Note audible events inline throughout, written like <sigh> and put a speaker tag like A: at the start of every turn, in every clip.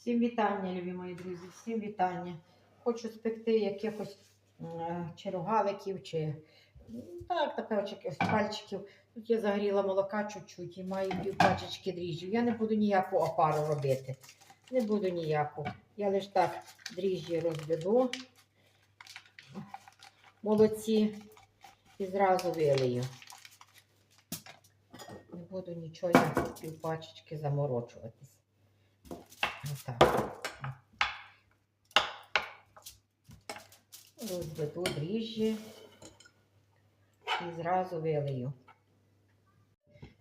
A: Всім вітання, любі мої друзі, всім вітання. Хочу спекти якихось м, чи рогаликів, чи так, напевно, пальчиків. Тут я загріла молока чуть-чуть і маю пів пачечки дріжджів. Я не буду ніяку опару робити. Не буду ніяку. Я лише так дріжджі розведу молодці і зразу вилию. Не буду нічого я пів пачечки заморочуватись. Отак. Розведу дріжджі і зразу вилию.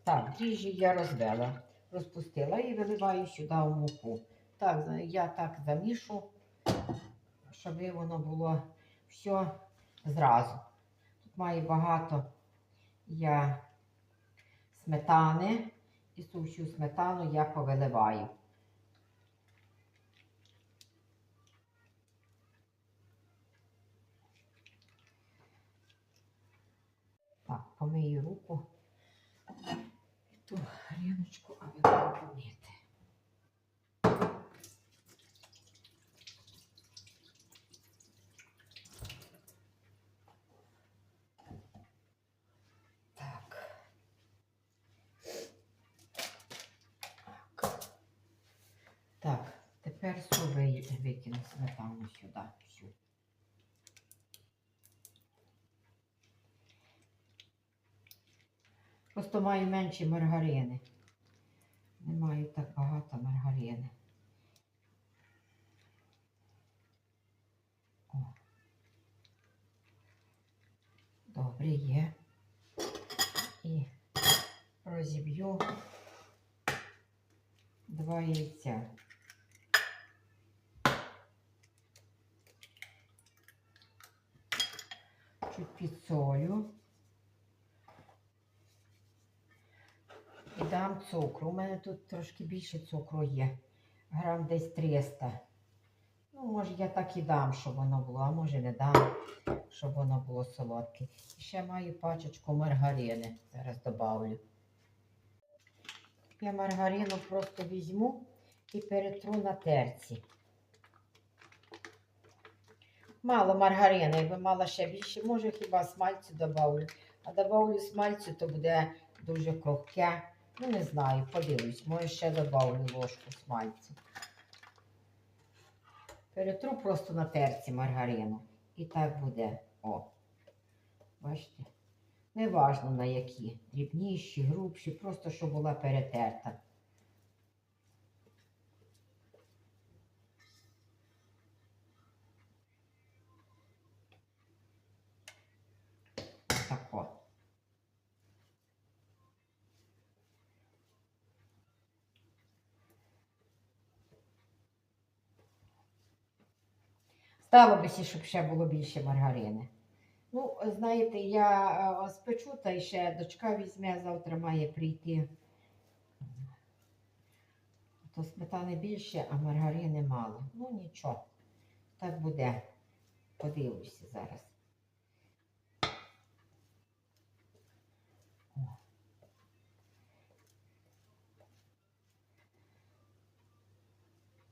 A: Так, дріжджі я розвела, розпустила і виливаю сюди в муку. Так, я так замішу, щоб воно було все зразу. Тут має багато я сметани, і всю сметану я повиливаю. Так, помию руку. І ту гріночку, а ви помити. Тепер всю ви- викину сметану сюди. Просто маю менше маргарини. Не маю так багато маргарини. О. Добре є. І розіб'ю два яйця. Чуть підсолю. І дам цукру. У мене тут трошки більше цукру є. Грам десь 300. Ну, може, я так і дам, щоб воно було, а може не дам, щоб воно було солодке. І ще маю пачечку маргарини. Зараз добавлю. Я маргарину просто візьму і перетру на терці. Мало маргарини, якби мала ще більше, може хіба смальцю добавлю. А добавлю смальцю, то буде дуже крохке. Ну, не знаю, подивлюсь, може ще добавлю ложку смальцю. Перетру просто на терці маргарину. І так буде. О. Бачите? Неважно на які. Дрібніші, грубші, просто щоб була перетерта. Тако. Стало би щоб ще було більше маргарини. Ну, знаєте, я е, спечу, та ще дочка візьме, завтра має прийти. То сметани більше, а маргарини мало. Ну нічого, так буде. Подивлюся зараз.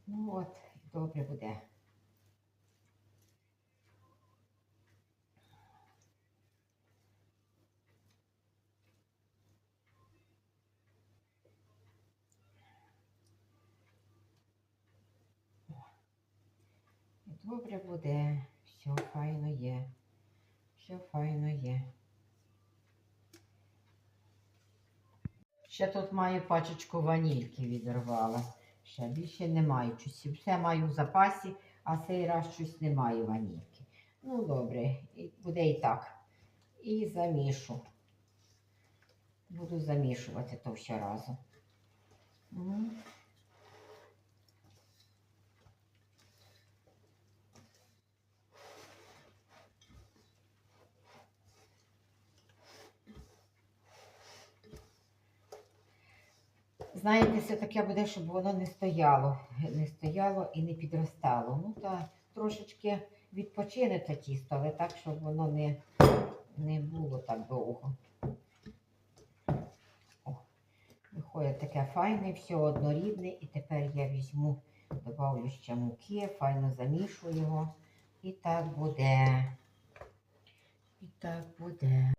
A: Ну от, добре буде. Добре буде, все файно є. Все файно є. Ще тут маю пачечку ванільки відірвала. Ще більше не маю. Щось все маю в запасі, а цей раз щось не маю ванільки. Ну, добре, буде і так. І замішу. Буду замішувати то все разом. Знаєте, все таке буде, щоб воно не стояло, не стояло і не підростало. Ну, та трошечки відпочине те тісто, але так, щоб воно не, не було так довго. О, виходить таке файне, все однорідне, і тепер я візьму Добавлю ще муки, файно замішу його. І так буде. І так буде.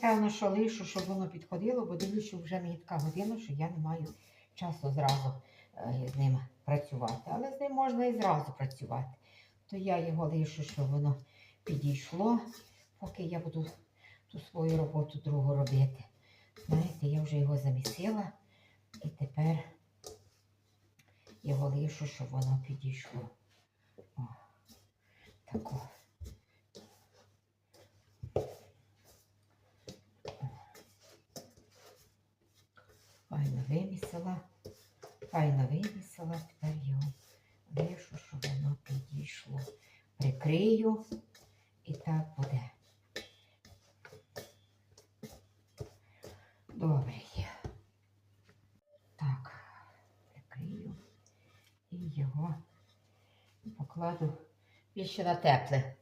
A: Певно, що лишу, щоб воно підходило, бо дивлюсь, що вже мені така година, що я не маю часу зразу е, з ним працювати. Але з ним можна і зразу працювати. То я його лишу, щоб воно підійшло, поки я буду ту свою роботу другу робити. Знаєте, я вже його замісила і тепер його лишу, щоб воно підійшло. О, тако. Файно вимісила, файно вимісила, тепер його лишу, щоб воно підійшло. Прикрию і так буде. Добре. Так, прикрию і його покладу більше на тепле.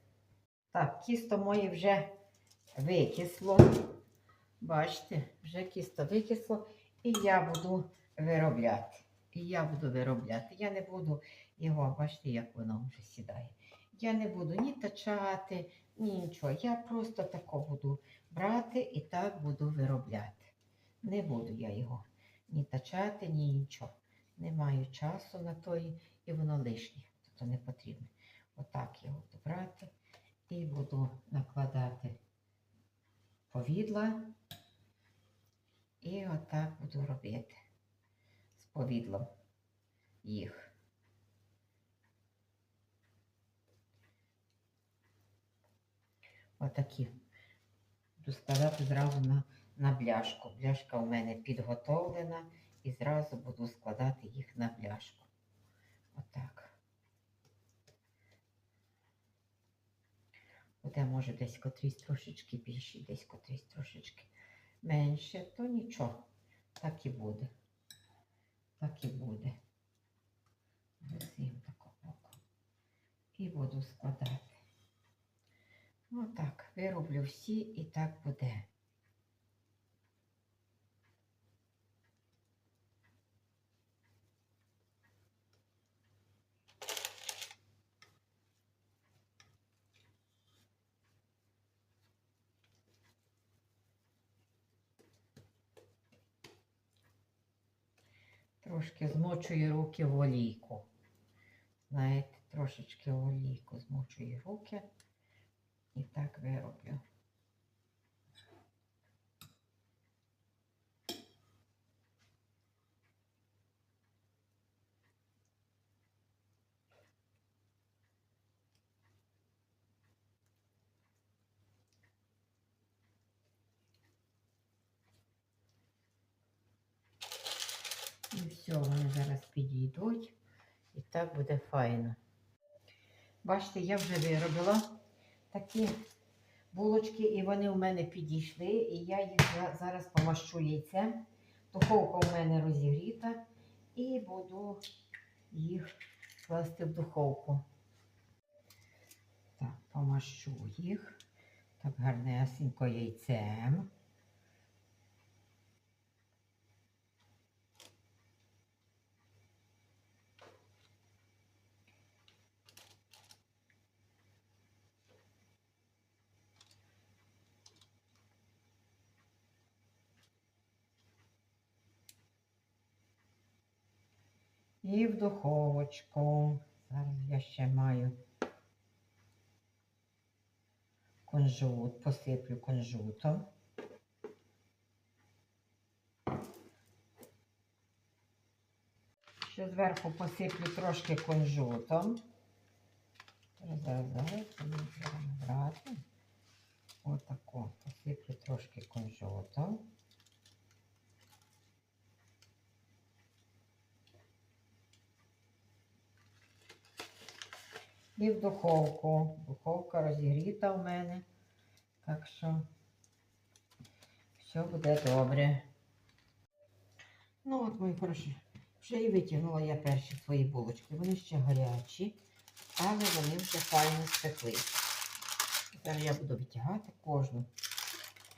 A: Так, тісто моє вже викисло. Бачите, вже тісто викисло. І я буду виробляти. І я буду виробляти. Я не буду його, бачите, як воно вже сідає. Я не буду ні тачати, ні нічого. Я просто тако буду брати і так буду виробляти. Не буду я його ні тачати, ні нічого. Не маю часу на то і воно лишнє, тобто не потрібно. Отак його буду брати і буду накладати повідла. І отак буду робити з повідлом їх. Отакі. Буду складати зразу на, на бляшку. Бляшка у мене підготовлена і зразу буду складати їх на бляшку. Отак. Буде, може, десь котрісь трошечки більший, десь котрісь трошечки менше, то нічого. Так і буде. Так і буде. Всім тако боку. І буду складати. Отак, вироблю всі і так буде. Змочую руки в олійку. Знаєте, трошечки олійку змочує руки і так вироблю. І все, вони зараз підійдуть. І так буде файно. Бачите, я вже виробила такі булочки, і вони у мене підійшли. І я їх зараз помащу яйцем. Духовка у мене розігріта. І буду їх класти в духовку. Так, помащу їх. Так гарнесенько яйцем. І в духовочку. Зараз я ще маю кунжут, посиплю кунжутом. Ще зверху посиплю трошки кунжутом. Зараз, зараз, зараз, треба. Отако посиплю трошки кунжутом. І в духовку. Духовка розігріта в мене. Так що все буде добре. Ну от, мої хороші, вже і витягнула я перші свої булочки. Вони ще гарячі, але вони вже файно спекли. Тепер я буду витягати кожну.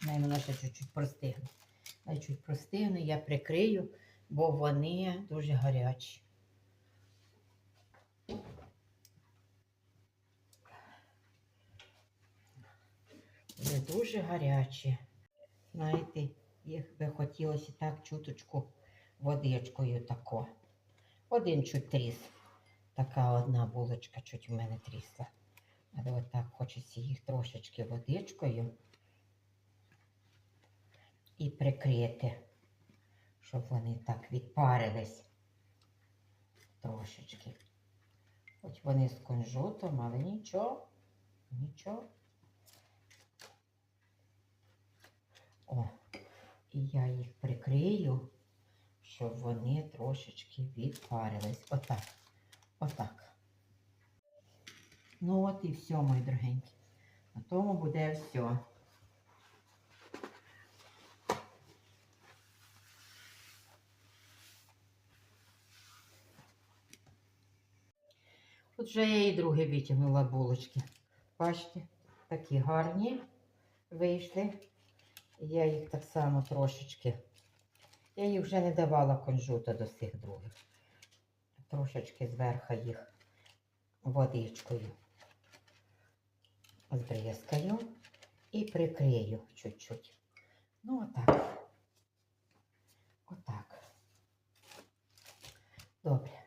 A: Най вона ще чуть-чуть простигне. Най чуть простигне, я прикрию, бо вони дуже гарячі. Дуже гарячі. Знаєте, їх би хотілося так чуточку водичкою тако. Один чуть тріс. Така одна булочка чуть у мене трісла. Але отак хочеться їх трошечки водичкою і прикрити, щоб вони так відпарились трошечки. Хоч вони з кунжутом, але нічого, нічого. О, і я їх прикрию, щоб вони трошечки відпарились. Отак. Отак. Ну от і все, мої дорогенькі. На тому буде все. От вже я і друге витягнула булочки. Бачите, такі гарні вийшли. Я їх так само трошечки. Я їх вже не давала конжута до цих других. Трошечки зверху їх водичкою збризкаю і прикрию чуть-чуть. Ну, отак. Отак. Добре.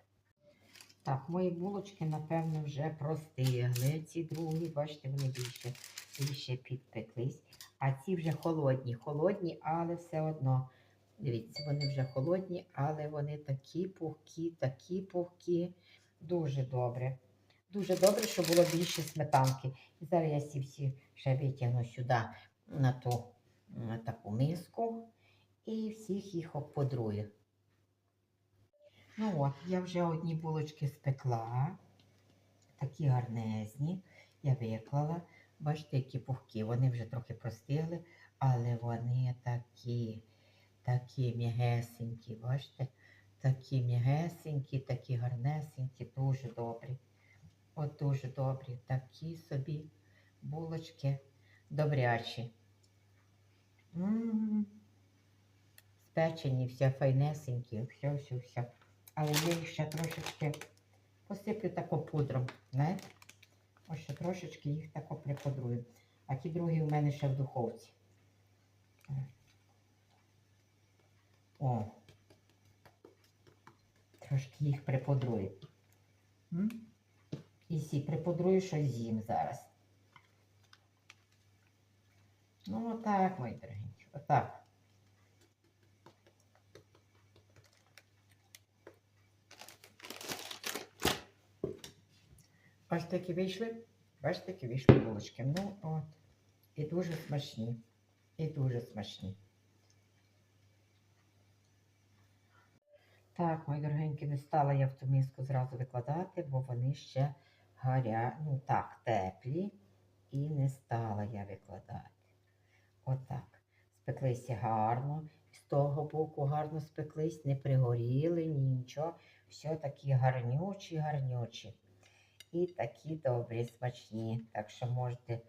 A: Так, мої булочки, напевно, вже простигли. Ці другі, бачите, вони більше, більше підпеклись. А ці вже холодні. Холодні, але все одно. Дивіться, вони вже холодні, але вони такі пухкі, такі пухкі. Дуже добре. Дуже добре, що було більше сметанки. І зараз я ці всі ще витягну сюди на ту на таку миску і всіх їх обподрую. Ну от, я вже одні булочки спекла, такі гарнезні. Я виклала. Бачите, які пухкі. Вони вже трохи простигли, але вони такі, такі м'ягесенькі, бачите? Такі м'ягесенькі, такі гарнесенькі, дуже добрі. От дуже добрі. Такі собі булочки добрячі. М, Спечені, все файнесенькі, все, все, все. Але я їх ще трошечки посиплю тако пудром. Знаєте? Ось ще трошечки їх тако припудрую. А ті другі у мене ще в духовці. О. Трошки їх припудрую. І сі припудрую щось з'їм зараз. Ну, отак, мої дорогенькі, отак. Ось такі вийшли. Бачите, такі вийшли булочки. Ну, от. І дуже смачні. І дуже смачні. Так, мої дорогенькі, не стала я в ту миску зразу викладати, бо вони ще гаря... ну так, теплі. І не стала я викладати. Отак. Спеклися гарно. З того боку гарно спеклись, не пригоріли, нічого. Все такі гарнючі, гарнючі. І такі добрі, смачні. Так що можете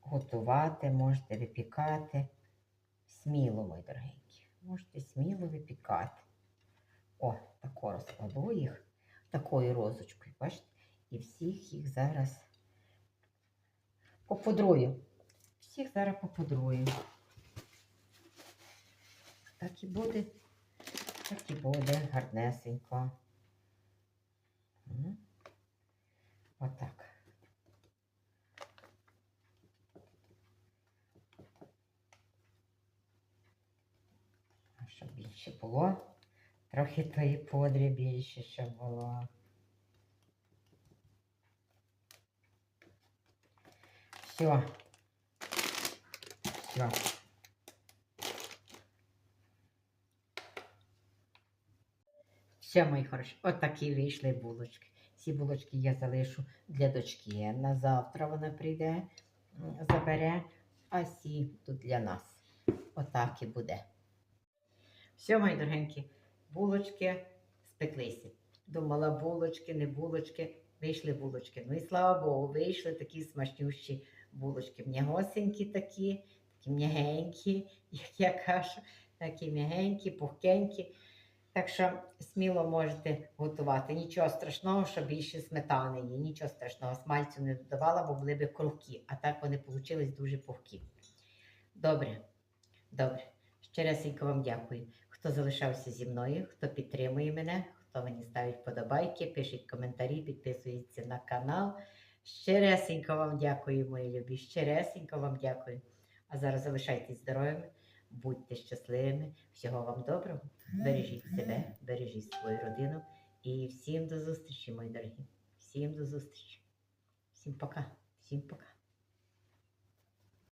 A: готувати, можете випікати. Сміло, мої дорогенькі. Можете сміло випікати. О, тако розкладу їх такою розочкою, бачите? І всіх їх зараз попудрую. Всіх зараз попудрую. Так і буде, так і буде гарнесенько. Отак. А щоб більше було, трохи тої подрі більше, щоб було. Все. Все. Все, мої хороші, отакі вийшли булочки. Ці булочки я залишу для дочки. На завтра вона прийде, забере, а ці тут для нас. Отак і буде. Все, мої дорогенькі, булочки спеклися. Думала, булочки, не булочки, вийшли булочки. Ну і слава Богу, вийшли такі смачнющі булочки. М'ягосенькі такі, такі м'ягенькі, <laughs> як я кажу, такі м'ягенькі, пухкенькі. Так що сміло можете готувати. Нічого страшного, що більше сметани є. Нічого страшного. Смальцю не додавала, бо були б крухкі, а так вони вийшли дуже пухкі. Добре, добре. Щиресенько вам дякую. Хто залишався зі мною, хто підтримує мене, хто мені ставить подобайки, пишіть коментарі, підписується на канал. Щиресенько вам дякую, мої любі. Щиресенько вам дякую. А зараз залишайтесь здоровими, будьте щасливими. Всього вам доброго. Бережіть себе, бережіть свою родину. І всім до зустрічі, мої дорогі. Всім до зустрічі. Всім пока. Всім пока.